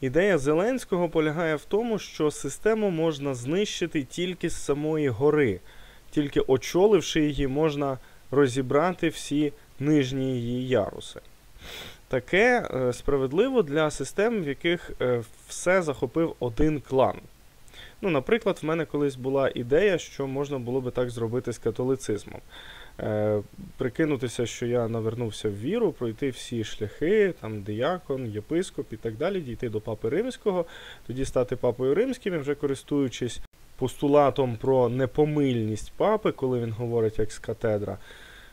Ідея Зеленського полягає в тому, що систему можна знищити тільки з самої гори, тільки очоливши її, можна розібрати всі нижні її яруси. Таке е, справедливо для систем, в яких е, все захопив один клан. Ну, Наприклад, в мене колись була ідея, що можна було би так зробити з католицизмом. Е, Прикинутися, що я навернувся в віру, пройти всі шляхи, там диякон, єпископ і так далі, дійти до Папи Римського, тоді стати папою римським, і вже користуючись постулатом про непомильність папи, коли він говорить як з катедра,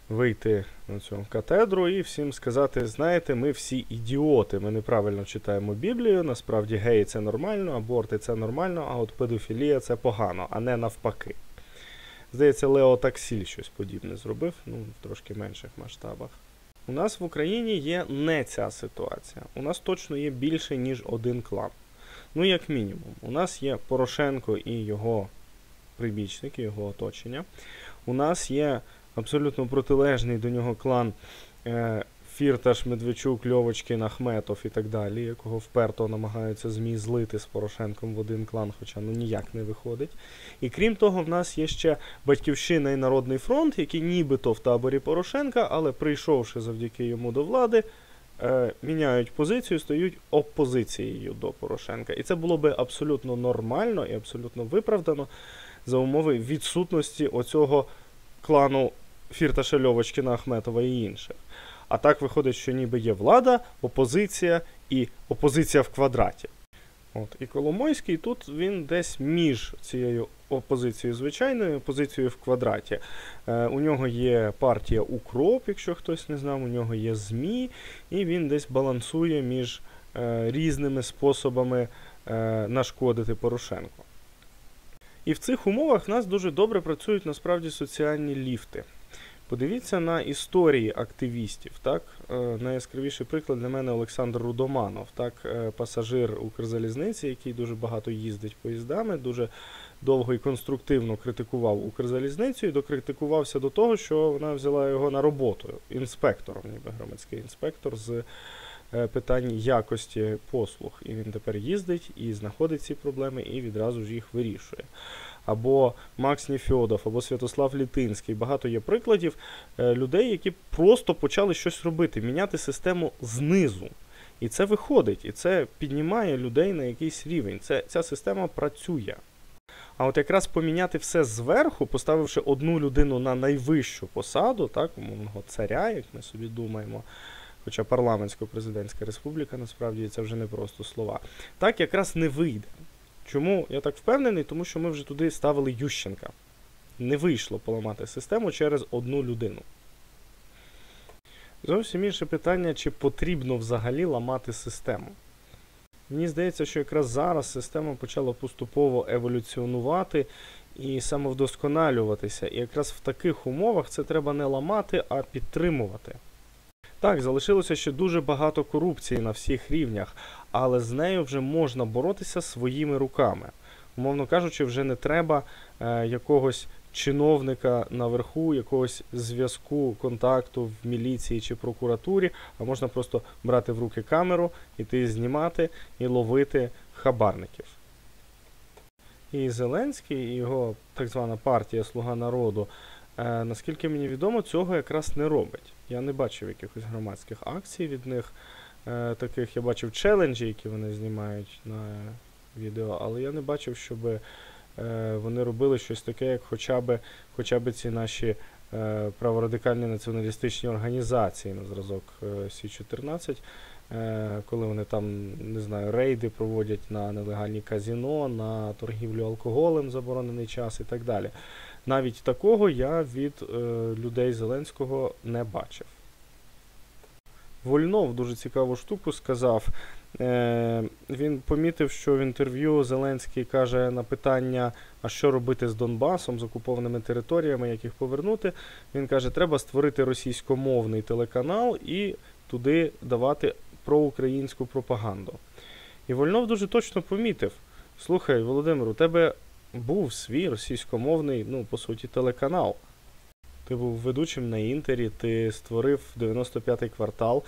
вийти на цю катедру і всім сказати: знаєте, ми всі ідіоти, ми неправильно читаємо Біблію. Насправді геї це нормально, аборти це нормально, а от педофілія це погано, а не навпаки. Здається, Лео Таксіль щось подібне зробив, ну, в трошки менших масштабах. У нас в Україні є не ця ситуація. У нас точно є більше, ніж один клан. Ну, як мінімум, у нас є Порошенко і його прибічники, його оточення. У нас є абсолютно протилежний до нього клан е, Фірташ, Медведчук, Льовочкин, Ахметов і так далі, якого вперто намагаються ЗМІ злити з Порошенком в один клан, хоча ну ніяк не виходить. І крім того, в нас є ще Батьківщина і Народний фронт, які нібито в таборі Порошенка, але прийшовши завдяки йому до влади, е, міняють позицію, стають опозицією до Порошенка. І це було би абсолютно нормально і абсолютно виправдано за умови відсутності оцього клану Фірташа Льовочкина, Ахметова і інших. А так виходить, що ніби є влада, опозиція і опозиція в квадраті. От. І Коломойський тут він десь між цією опозицією звичайною опозицією в квадраті. Е, У нього є партія Укроп, якщо хтось не знав, у нього є ЗМІ, і він десь балансує між е, різними способами е, нашкодити Порошенку. І в цих умовах в нас дуже добре працюють насправді соціальні ліфти. Подивіться на історії активістів. Так? Е, Найяскравіший приклад для мене Олександр Рудоманов, так? е, пасажир Укрзалізниці, який дуже багато їздить поїздами, дуже довго і конструктивно критикував Укрзалізницю і докритикувався до того, що вона взяла його на роботу інспектором, ніби громадський інспектор з е, питань якості послуг. І він тепер їздить і знаходить ці проблеми і відразу ж їх вирішує або Макс Ніфьодов, або Святослав Літинський. Багато є прикладів е, людей, які просто почали щось робити, міняти систему знизу. І це виходить, і це піднімає людей на якийсь рівень. Це, Ця система працює. А от якраз поміняти все зверху, поставивши одну людину на найвищу посаду, так, умовного царя, як ми собі думаємо, хоча парламентсько-президентська республіка, насправді це вже не просто слова, так якраз не вийде. Чому я так впевнений? Тому що ми вже туди ставили Ющенка. Не вийшло поламати систему через одну людину. Зовсім інше питання, чи потрібно взагалі ламати систему. Мені здається, що якраз зараз система почала поступово еволюціонувати і самовдосконалюватися. І якраз в таких умовах це треба не ламати, а підтримувати. Так, залишилося ще дуже багато корупції на всіх рівнях, але з нею вже можна боротися своїми руками. Умовно кажучи, вже не треба е, якогось чиновника наверху, якогось зв'язку, контакту в міліції чи прокуратурі, а можна просто брати в руки камеру, іти знімати і ловити хабарників. І Зеленський, і його так звана партія Слуга народу, е, наскільки мені відомо, цього якраз не робить. Я не бачив якихось громадських акцій від них. Е, таких я бачив челенджі, які вони знімають на відео, але я не бачив, щоб е, вони робили щось таке, як хоча б хоча б ці наші е, праворадикальні націоналістичні організації на зразок е, Сі-14, е, коли вони там, не знаю, рейди проводять на нелегальні казіно, на торгівлю алкоголем заборонений час і так далі. Навіть такого я від е, людей Зеленського не бачив. Вольнов дуже цікаву штуку сказав. Е, Він помітив, що в інтерв'ю Зеленський каже на питання, а що робити з Донбасом, з окупованими територіями, як їх повернути. Він каже, треба створити російськомовний телеканал і туди давати проукраїнську пропаганду. І Вольнов дуже точно помітив: слухай, Володимир, у тебе був свій російськомовний, ну, по суті, телеканал. Ти був ведучим на інтері, ти створив 95-й квартал,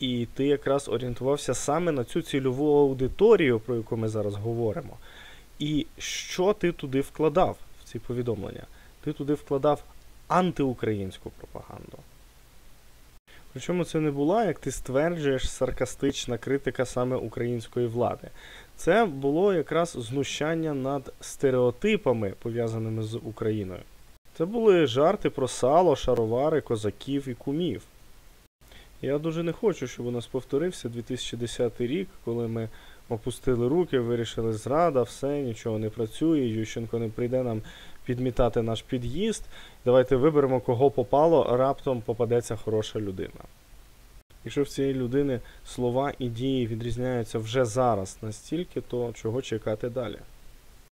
І ти якраз орієнтувався саме на цю цільову аудиторію, про яку ми зараз говоримо. І що ти туди вкладав в ці повідомлення? Ти туди вкладав антиукраїнську пропаганду. Причому це не була, як ти стверджуєш, саркастична критика саме української влади. Це було якраз знущання над стереотипами, пов'язаними з Україною. Це були жарти про сало, шаровари, козаків і кумів. Я дуже не хочу, щоб у нас повторився 2010 рік, коли ми опустили руки, вирішили зрада, все, нічого не працює, Ющенко не прийде нам підмітати наш під'їзд. Давайте виберемо, кого попало, раптом попадеться хороша людина. Якщо в цієї людини слова і дії відрізняються вже зараз настільки, то чого чекати далі?